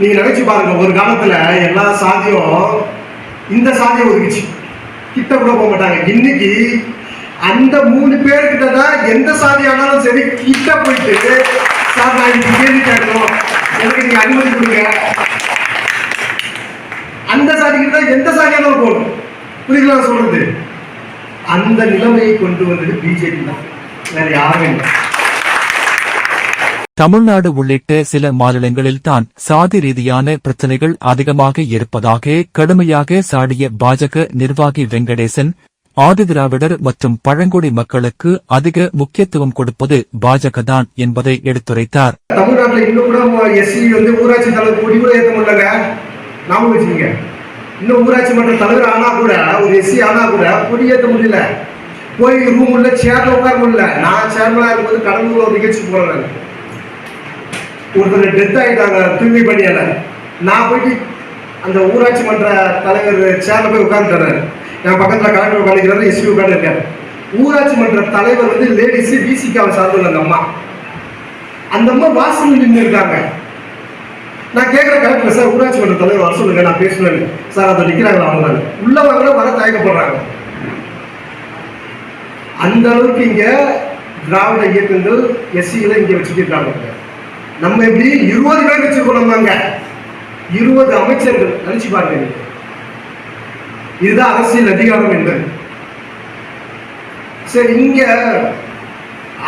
நீங்க நினைச்சு பாருங்க ஒரு காலத்துல எல்லா சாதியும் இந்த சாதியை ஒதுக்குச்சு. கிட்ட கூட போக மாட்டாங்க. இன்னைக்கு அந்த மூணு பேர்கிட்ட தான் எந்த சாதி ஆனாலும் சரி கிட்ட போயிட்டு சார் நான் கேள்வி கேட்கணும். எனக்கு நீங்க அனுமதி கொடுங்க. அந்த சாதிக்கிட்ட தான் எந்த சாதியானாலும் போகணும். புரியுதா நான் சொல்றது? அந்த நிலைமையை கொண்டு வந்தது பிஜேபி தான். வேற யாரும் இல்லை. தமிழ்நாடு உள்ளிட்ட சில மாநிலங்களில்தான் சாதி ரீதியான பிரச்சினைகள் அதிகமாக இருப்பதாக கடுமையாக சாடிய பாஜக நிர்வாகி வெங்கடேசன் ஆதிதிராவிடர் மற்றும் பழங்குடி மக்களுக்கு அதிக முக்கியத்துவம் கொடுப்பது பாஜக தான் என்பதை எடுத்துரைத்தார். இன்னும் கூட எஸ்சி வந்து ஊராட்சி தலைவர் கொடி கூட ஏற்ற நாம வச்சுக்கோங்க. இன்னும் ஊராட்சி மன்ற தலைவர் ஆனா கூட ஒரு எஸ்சி ஆனா கூட கொடி ஏற்ற முடியல. போய் ரூம் உள்ள சேர்ல உட்கார முடியல. நான் சேர்மனா இருக்கும்போது கடலூர்ல ஒரு நிகழ்ச்சி போறேன் ஒருத்தர் டெத் ஆகிட்டாங்க தூய்மை பணியால நான் போயிட்டு அந்த ஊராட்சி மன்ற தலைவர் சேர்ல போய் உட்காந்துட்டாரு என் பக்கத்தில் கலெக்டர் உட்காந்துக்கிறாரு எஸ்பி உட்காந்துருக்காரு ஊராட்சி மன்ற தலைவர் வந்து லேடிஸு பிசிக்காவை சார்ந்துள்ள அந்த அம்மா. அந்த அம்மா வாசல் நின்று இருக்காங்க. நான் கேட்குற கலெக்டர் சார் ஊராட்சி மன்ற தலைவர் வர சொல்லுங்க நான் பேசுவேன் சார் அதை நிற்கிறாங்களா அவங்க உள்ள வாங்க வர தயக்கப்படுறாங்க அந்த அளவுக்கு இங்கே திராவிட இயக்கங்கள் எஸ்சிகளை இங்கே வச்சுக்கிட்டாங்க. நம்ம எப்படி இருபது பேர் வச்சிருக்கோம் நம்ம அங்க. இருபது அமைச்சர்கள். நினைச்சு பாருங்க. இதுதான் அரசியல் அதிகாரம் என்பது. சரி இங்க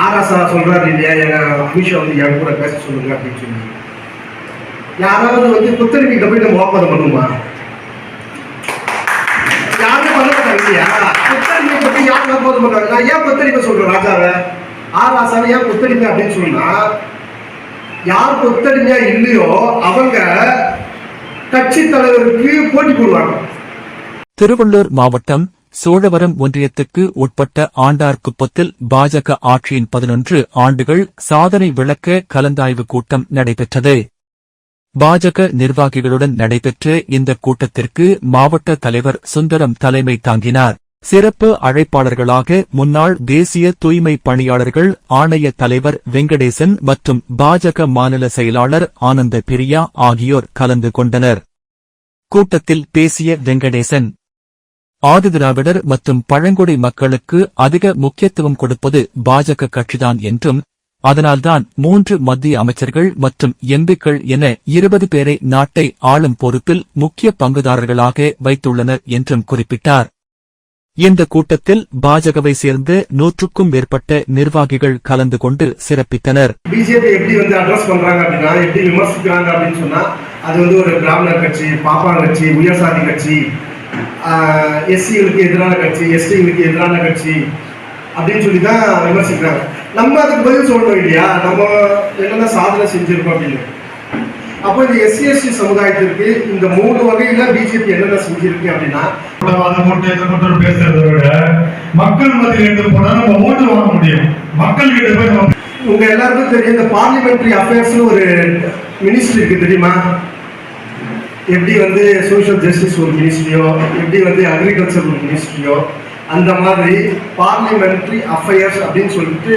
ஆராசா சொல்றாரு இல்லையா? எங்க அமித்ஷா வந்து என் கூட பேச சொல்லுங்க அப்படின்னு சொல்லி. யாராவது வந்து புத்தரிக்கிட்ட போய் நம்ம வாக்குவாதம் பண்ணுமா? யாரும் பண்ண மாட்டாங்க இல்லையா? பத்தி யாரும் வாக்குவாதம் பண்றாங்க. நான் ஏன் புத்தரிக்கை சொல்றேன் ராஜாவை? ஆராசாவை ஏன் புத்தரிக்கை அப்படின்னு சொன்னா யார் கொத்தடிமையா இல்லையோ அவங்க கட்சி தலைவருக்கு போட்டி போடுவாங்க. திருவள்ளூர் மாவட்டம் சோழவரம் ஒன்றியத்துக்கு உட்பட்ட ஆண்டார்குப்பத்தில் பாஜக ஆட்சியின் பதினொன்று ஆண்டுகள் சாதனை விளக்க கலந்தாய்வு கூட்டம் நடைபெற்றது. பாஜக நிர்வாகிகளுடன் நடைபெற்ற இந்த கூட்டத்திற்கு மாவட்ட தலைவர் சுந்தரம் தலைமை தாங்கினார். சிறப்பு அழைப்பாளர்களாக முன்னாள் தேசிய தூய்மை பணியாளர்கள் ஆணைய தலைவர் வெங்கடேசன் மற்றும் பாஜக மாநில செயலாளர் ஆனந்த பிரியா ஆகியோர் கலந்து கொண்டனர். கூட்டத்தில் பேசிய வெங்கடேசன் ஆதிதிராவிடர் மற்றும் பழங்குடி மக்களுக்கு அதிக முக்கியத்துவம் கொடுப்பது பாஜக கட்சிதான் என்றும் அதனால்தான் மூன்று மத்திய அமைச்சர்கள் மற்றும் எம்பிக்கள் என இருபது பேரை நாட்டை ஆளும் பொறுப்பில் முக்கிய பங்குதாரர்களாக வைத்துள்ளனர் என்றும் குறிப்பிட்டார். இந்த கூட்டத்தில் பாஜகவை சேர்ந்த நூற்றுக்கும் மேற்பட்ட நிர்வாகிகள் கலந்து கொண்டு சிறப்பித்தனர். பிஜேபி எப்படி வந்து அட்ரஸ் பண்றாங்க அப்படின்னா எப்படி விமர்சிக்கிறாங்க அப்படின்னு சொன்னா அது வந்து ஒரு பிராமணர் கட்சி பாப்பான் கட்சி உயர் சாதி கட்சி எஸ்சிகளுக்கு எதிரான கட்சி எஸ்டிகளுக்கு எதிரான கட்சி அப்படின்னு சொல்லி தான் விமர்சிக்கிறாங்க. நம்ம அதுக்கு பதில் சொல்லணும் இல்லையா? நம்ம என்னென்ன சாதனை செஞ்சிருக்கோம் அப்படின்னு. அப்போ இந்த எஸ்சி எஸ்டி சமுதாயத்திற்கு இந்த மூணு வகையில பிஜேபி என்னென்ன செஞ்சிருக்கு அப்படின்னா அதை மட்டும் இதை மட்டும் பேசுறதை விட மக்கள் மத்தியில் எடுத்து போனா நம்ம ஓட்டு வாங்க முடியும். மக்கள் கிட்ட போய் நம்ம உங்க எல்லாருக்கும் தெரியும் இந்த பார்லிமெண்ட்ரி அஃபேர்ஸ்னு ஒரு மினிஸ்ட்ரி இருக்கு தெரியுமா? எப்படி வந்து சோஷியல் ஜஸ்டிஸ் ஒரு மினிஸ்ட்ரியோ எப்படி வந்து அக்ரிகல்ச்சர் ஒரு மினிஸ்ட்ரியோ அந்த மாதிரி பார்லிமெண்ட்ரி அஃபேர்ஸ் அப்படின்னு சொல்லிட்டு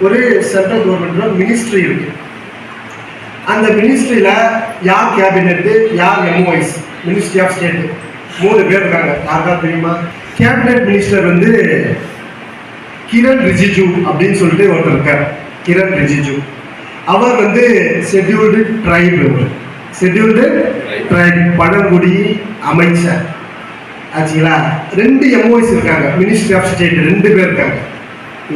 ஒரு சென்ட்ரல் கவர்மெண்ட்ல மினிஸ்ட்ரி இருக்கு. அந்த மினிஸ்ட்ரியில் யார் கேபினெட்டு யார் எம்ஓஎஸ் மினிஸ்ட்ரி ஆஃப் ஸ்டேட் மூணு பேர் இருக்காங்க. யாருக்கா தெரியுமா? கேபினெட் மினிஸ்டர் வந்து கிரண் ரிஜிஜு அப்படின்னு சொல்லிட்டு ஒருத்தர் இருக்கார். கிரண் ரிஜிஜு. அவர் வந்து ஷெட்யூல்டு ட்ரைப் ஷெட்யூல்டு ட்ரைப் பழங்குடி அமைச்சர். ஆச்சுங்களா? ரெண்டு எம்ஓஎஸ் இருக்காங்க. மினிஸ்ட்ரி ஆஃப் ஸ்டேட் ரெண்டு பேர் இருக்காங்க.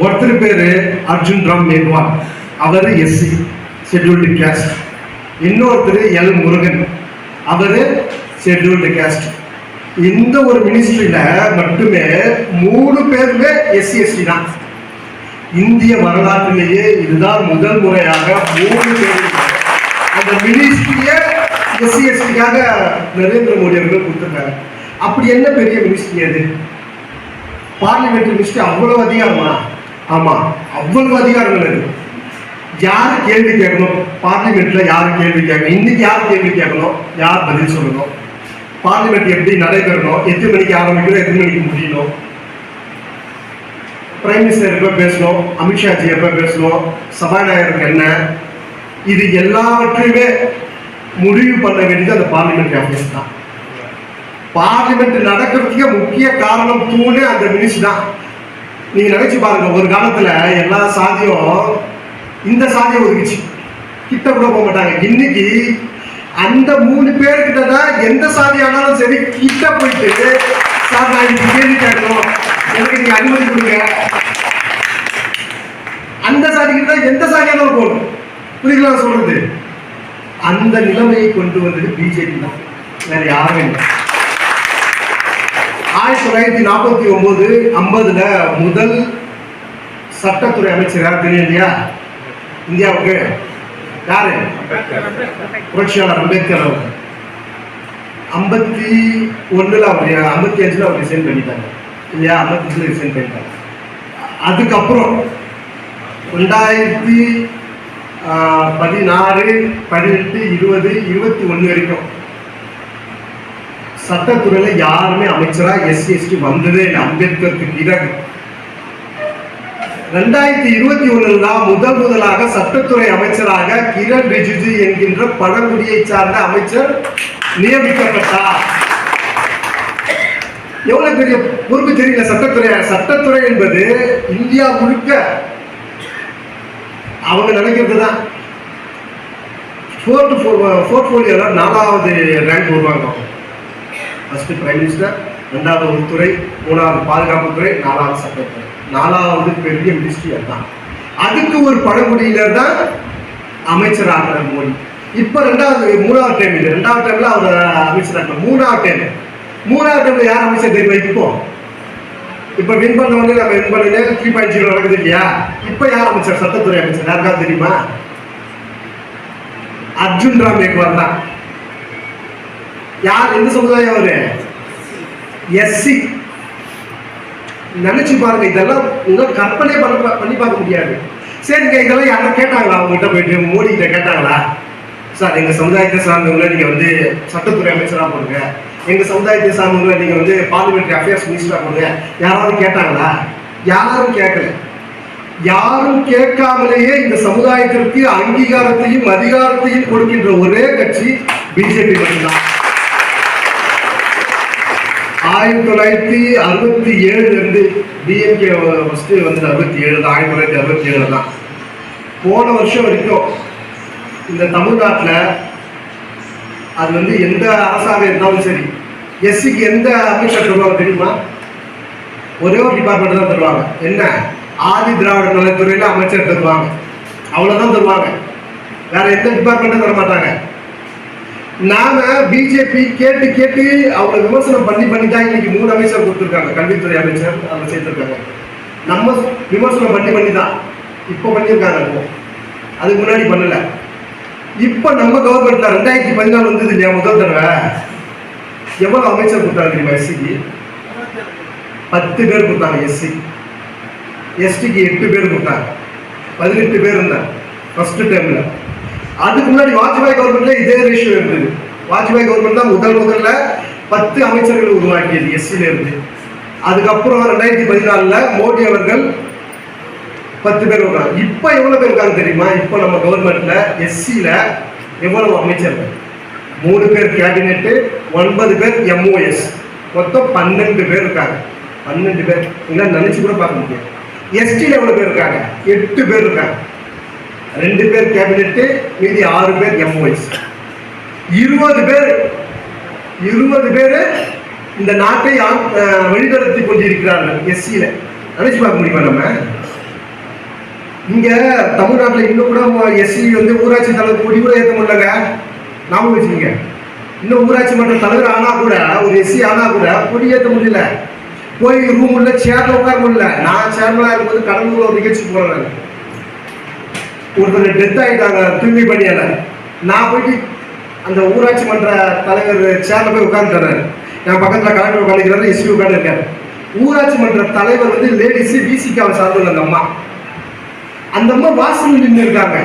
ஒருத்தர் பேர் அர்ஜுன் ராம் மேக்வால். அவர் எஸ்சி. ஷெட்யூல்டு கேஸ்ட் இன்னொருத்தர் எல் முருகன். அவர் ஷெட்யூல்டு கேஸ்ட் இந்த ஒரு மினிஸ்ட்ரியில் மட்டுமே மூணு பேருமே எஸ்சி எஸ்டி தான். இந்திய வரலாற்றிலேயே இதுதான் முதல் முறையாக மூணு பேர் அந்த மினிஸ்ட்ரிய எஸ்சி எஸ்டிக்காக நரேந்திர மோடி அவர்கள் கொடுத்துருக்காங்க அப்படி என்ன பெரிய மினிஸ்ட்ரி அது? பார்லிமெண்ட் மினிஸ்ட்ரி அவ்வளவு அதிகாரமா? ஆமாம் அவ்வளவு அதிகாரங்கள் அது. யார் கேள்வி கேட்கணும்? பார்லிமெண்ட்ல யார் கேள்வி கேட்கணும்? இன்னைக்கு யார் கேள்வி கேட்கணும்? யார் பதில் சொல்லணும்? பார்லிமெண்ட் எப்படி நடைபெறணும்? எத்தனை மணிக்கு ஆரம்பிக்கணும் எத்தனை மணிக்கு முடியணும்? பிரைம் மினிஸ்டர் எப்போ பேசணும்? அமித்ஷாஜி எப்போ பேசணும்? சபாநாயகருக்கு என்ன? இது எல்லாவற்றையுமே முடிவு பண்ண வேண்டியது அந்த பார்லிமெண்ட் ஆஃபீஸ் தான். பார்லிமெண்ட் நடக்கிறதுக்கே முக்கிய காரணம் தூணே அந்த மினிஸ்டர் தான். நீங்க நினைச்சு பாருங்க ஒரு காலத்துல எல்லா சாதியும் இந்த சாதியை ஒதுக்கிச்சு கிட்ட கூட போக மாட்டாங்க. இன்னைக்கு அந்த மூணு பேர்கிட்ட தான் எந்த சாதி ஆனாலும் சரி கிட்ட போயிட்டு சார் நான் இன்னைக்கு கேள்வி கேட்கணும். எனக்கு நீங்க அனுமதி கொடுங்க. அந்த சாதிக்கிட்ட எந்த சாதியானாலும் போகணும். புரியுங்களா சொல்றது? அந்த நிலைமையை கொண்டு வந்தது பிஜேபி தான். வேற யாரும் இல்லை. ஆயிரத்தி தொள்ளாயிரத்தி நாற்பத்தி ஒன்பது ஐம்பதுல முதல் சட்டத்துறை அமைச்சர் யார் தெரியும் இல்லையா? இந்தியாவுக்கு யாரு? புரட்சியாளர் அம்பேத்கர் அவர் ஐம்பத்தி ஒண்ணுல அவர் ஐம்பத்தி அஞ்சுல அவர் ரிசைன் பண்ணிட்டாங்க. இல்லையா? ஐம்பத்தஞ்சுல ரிசைன் பண்ணிட்டாங்க. அதுக்கப்புறம் ரெண்டாயிரத்தி பதினாறு பதினெட்டு இருபது இருபத்தி ஒண்ணு வரைக்கும் சட்டத்துறையில யாருமே அமைச்சரா எஸ்சி எஸ்டி வந்ததே இல்லை. அம்பேத்கருக்கு பிறகு. ரெண்டாயிரத்தி இருபத்தி ஒண்ணுல தான் முதல் முதலாக சட்டத்துறை அமைச்சராக கிரண் ரிஜிஜு என்கின்ற பழங்குடியை சார்ந்த அமைச்சர் நியமிக்கப்பட்டார். எவ்வளவு பெரிய பொறுப்பு தெரியல சட்டத்துறை சட்டத்துறை என்பது இந்தியா முழுக்க அவங்க நினைக்கிறது தான். போர்ட் போர்ட்ஃபோலியோல நாலாவது ரேங்க் வருவாங்க ஃபஸ்ட்டு ஃபர்ஸ்ட் பிரைம் மினிஸ்டர் ரெண்டாவது உள்துறை மூணாவது பாதுகாப்புத்துறை நாலாவது சட்டத்துறை. நாலாவது பெரிய மினிஸ்ட்ரி அதுதான். அதுக்கு ஒரு பழங்குடியினர் தான் அமைச்சர் மோடி இப்போ ரெண்டாவது மூணாவது டைம் இது. ரெண்டாவது டைம்ல அவர் அமைச்சர் மூணாவது டைம் மூணாவது டைம்ல யார் அமைச்சர் தெரியுமா இப்போ? இப்ப வின் பண்ண வந்து நம்ம வின் பண்ணல த்ரீ பாயிண்ட் ஜீரோ நடக்குது இல்லையா? இப்ப யார் அமைச்சர்? சட்டத்துறை அமைச்சர். யாருக்காவது தெரியுமா? அர்ஜுன் ராம் மேக்வால் தான். யார்? எந்த சமுதாயம் அவரு? எஸ்சி நினைச்சு பாருங்க இதெல்லாம் இன்னும் கற்பனை பண்ண பண்ணி பார்க்க முடியாது. சரிங்க இதெல்லாம் யாரும் கேட்டாங்களா? அவங்ககிட்ட போயிட்டு மோடி கிட்ட கேட்டாங்களா? சார் எங்க சமுதாயத்தை சார்ந்தவங்கள நீங்க வந்து சட்டத்துறை அமைச்சரா போடுங்க. எங்க சமுதாயத்தை சார்ந்தவங்களை நீங்க வந்து பார்லிமெண்ட்ரி அஃபேர்ஸ் மினிஸ்டரா போடுங்க. யாராவது கேட்டாங்களா? யாரும் கேட்கல. யாரும் கேட்காமலேயே இந்த சமுதாயத்திற்கு அங்கீகாரத்தையும் அதிகாரத்தையும் கொடுக்கின்ற ஒரே கட்சி பிஜேபி மட்டும்தான். ஆயிரத்தி தொள்ளாயிரத்தி அறுபத்தி ஏழுல இருந்து டிஎம்கே ஃபஸ்ட்டு வந்து அறுபத்தி ஏழு தான். ஆயிரத்தி தொள்ளாயிரத்தி அறுபத்தி ஏழு தான். போன வருஷம் வரைக்கும் இந்த தமிழ்நாட்டில் அது வந்து எந்த அரசாங்கம் இருந்தாலும் சரி எஸ்சிக்கு எந்த அமைச்சர் தருவாங்க தெரியுமா? ஒரே ஒரு டிபார்ட்மெண்ட் தான் தருவாங்க. என்ன? ஆதி திராவிட நலத்துறையில் அமைச்சர் தருவாங்க. அவ்வளோதான் தருவாங்க. வேற எந்த டிபார்ட்மெண்ட்டும் தர மாட்டாங்க நாம பிஜேபி கேட்டு கேட்டு அவங்க விமர்சனம் பண்ணி பண்ணி தான் இன்னைக்கு மூணு அமைச்சர் கொடுத்துருக்காங்க கல்வித்துறை அமைச்சர் அவங்க சேர்த்துருக்காங்க. நம்ம விமர்சனம் பண்ணி பண்ணி தான் இப்போ பண்ணியிருக்காங்க அதுக்கு முன்னாடி பண்ணல. இப்போ நம்ம கவர்மெண்ட்ல ரெண்டாயிரத்தி பதினாலு வந்தது இல்லையா முதல் தடவை? எவ்வளோ அமைச்சர் கொடுத்தாங்க தெரியுமா எஸ்சிக்கு பத்து பேர் கொடுத்தாங்க எஸ்சி எஸ்டிக்கு எட்டு பேர் கொடுத்தாங்க. பதினெட்டு பேர் இருந்தாங்க. ஃபர்ஸ்ட் டைம்ல அதுக்கு முன்னாடி வாஜ்பாய் கவர்மெண்ட்ல இதே ரேஷியோ இருந்தது. வாஜ்பாய் கவர்மெண்ட் தான் முதல் முதல்ல பத்து அமைச்சர்கள் உருவாக்கியது எஸ்சில இருந்து. அதுக்கப்புறம் ரெண்டாயிரத்தி பதினாலுல மோடி அவர்கள் பத்து பேர் வர்றாங்க. இப்போ எவ்வளவு பேர் இருக்காங்க தெரியுமா? இப்போ நம்ம கவர்மெண்ட்ல எஸ்சில எவ்வளவு அமைச்சர்கள்? மூணு பேர் கேபினெட் ஒன்பது பேர் எம்ஓஎஸ் மொத்தம் பன்னெண்டு பேர் இருக்காங்க. பன்னெண்டு பேர். எல்லாம் நினைச்சு கூட பார்க்க முடியாது. எஸ்டியில் எவ்வளோ பேர் இருக்காங்க? எட்டு பேர் இருக்காங்க. ரெண்டு பேர் கேபினெட்டு மீதி ஆறு பேர் எம்ஓஎஸ் இருபது பேர் இருபது பேர் இந்த நாட்டை வழிநடத்தி கொண்டிருக்கிறார்கள் எஸ்சியில் நினைச்சு பார்க்க முடியுமா நம்ம? இங்கே தமிழ்நாட்டில் இன்னும் கூட எஸ்சி வந்து ஊராட்சி தலைவர் கொடி கூட ஏற்ற முடியலங்க. ஞாபகம் வச்சுக்கோங்க. இன்னும் ஊராட்சி மன்ற தலைவர் ஆனால் கூட ஒரு எஸ்சி ஆனால் கூட கொடி ஏற்ற முடியல. போய் ரூம் உள்ள சேர்ல உட்கார முடியல. நான் சேர்மலாக இருக்கும்போது கடலூரில் ஒரு நிகழ்ச்சி போகிறேன் நான். ஒருத்தர் டெத் ஆகிட்டாங்க தூய்மை பணியால. நான் போயிட்டு அந்த ஊராட்சி மன்ற தலைவர் சேர்ல போய் உட்காந்துட்டாரு என் பக்கத்தில் கலெக்டர் உட்காந்துக்கிறாரு எஸ்பி உட்காந்து இருக்காரு. ஊராட்சி மன்ற தலைவர் வந்து லேடிஸு பிசிக்காவை சார்ந்துள்ள அந்த அம்மா. அந்த அம்மா வாசல் நின்று இருக்காங்க.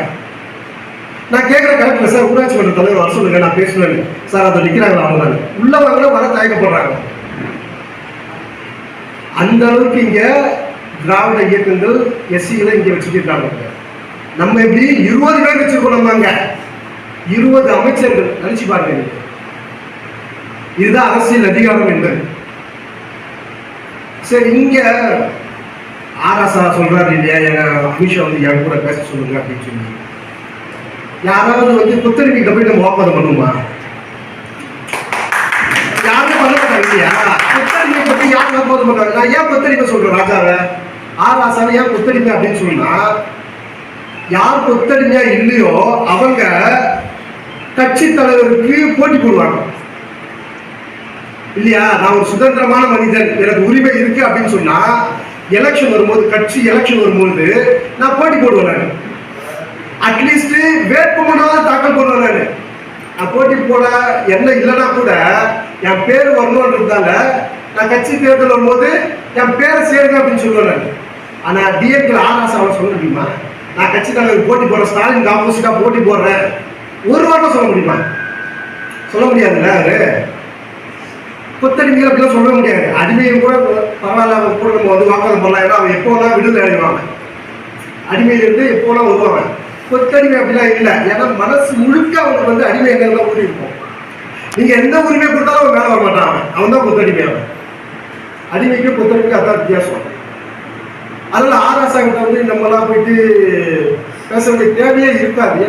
நான் கேட்குற கலெக்டர் சார் ஊராட்சி மன்ற தலைவர் வர சொல்லுங்க நான் பேசுவேன் சார் அதை நிற்கிறாங்களா அவங்க உள்ள வாங்க வர தயக்கப்படுறாங்க. அந்த அளவுக்கு இங்கே திராவிட இயக்கங்கள் எஸ்சிகளை இங்கே வச்சுக்கிட்டாங்க. நம்ம எப்படி இருபது பேர் வச்சிருக்கோம் நம்ம அங்க இருபது அமைச்சர்கள். நினைச்சு பாருங்க. இதுதான் அரசியல் அதிகாரம் என்பது. சரி இங்க ஆராசா சொல்றாரு இல்லையா? எங்க அமித்ஷா வந்து என் கூட பேச சொல்லுங்க அப்படின்னு சொல்லி. யாராவது வந்து புத்தரிக்கு கம்பெனி நம்ம வாக்குவாதம் பண்ணுமா? யாரும் பண்ண மாட்டாங்க இல்லையா? புத்தரிக்கை பத்தி யாரும் வாக்குவாதம் பண்றாங்க? நான் ஏன் புத்தரிக்கை சொல்றேன் ராஜாவை? ஆராசாவை ஏன் புத்தரிக்கை அப்படின்னு சொன்னா யார் கொத்தடிஞ்சா இல்லையோ அவங்க கட்சி தலைவருக்கு போட்டி போடுவாங்க. இல்லையா? நான் ஒரு சுதந்திரமான மனிதன். எனக்கு உரிமை இருக்கு அப்படின்னு சொன்னா எலெக்ஷன் வரும்போது கட்சி எலெக்ஷன் வரும்போது நான் போட்டி போடுவேன் நான். அட்லீஸ்ட் வேட்புமனுவாக தாக்கல் பண்ணுவேன் நான். நான் போட்டி போட என்ன இல்லைன்னா கூட என் பேர் வரணுன்றதால நான் கட்சி தேர்தல் வரும்போது என் பேரை சேருங்க அப்படின்னு சொல்லுவேன் நான். ஆனா டிஎம்கே ஆராசா அவன் சொல்ல முடியுமா? நான் கட்சி தலைவர் போட்டி போடுறேன். ஸ்டாலினுக்கு ஆப்போசிட்டாக போட்டி போடுறேன். ஒரு வாரம் சொல்ல முடியுமா? சொல்ல முடியாதுல்ல அவரு புத்தடிமைகள் அப்படிலாம் சொல்ல முடியாது. அடிமையை கூட பரவாயில்ல அவன் கூட நம்ம வந்து வாக்காளர் பண்ணலாம் ஏன்னா அவன் எப்போலாம் விடுதலை அடைவாங்க. அடிமையிலிருந்து எப்போலாம் வருவாங்க. கொத்தடிமை அப்படிலாம் இல்லை. ஏன்னா மனசு முழுக்க அவனுக்கு வந்து அடிமை என்னெல்லாம் ஊறி இருக்கும். நீங்கள் எந்த உரிமை கொடுத்தாலும் அவன் மேலே வர மாட்டான் அவன் அவன் தான் கொத்தடிமை அவன் அடிமைக்கு கொத்தடிமைக்கு அதான் வித்தியாசம். அதனால ஆராசங்கிட்ட வந்து நம்மலாம் போயிட்டு பேச வேண்டிய தேவையே இருக்காது.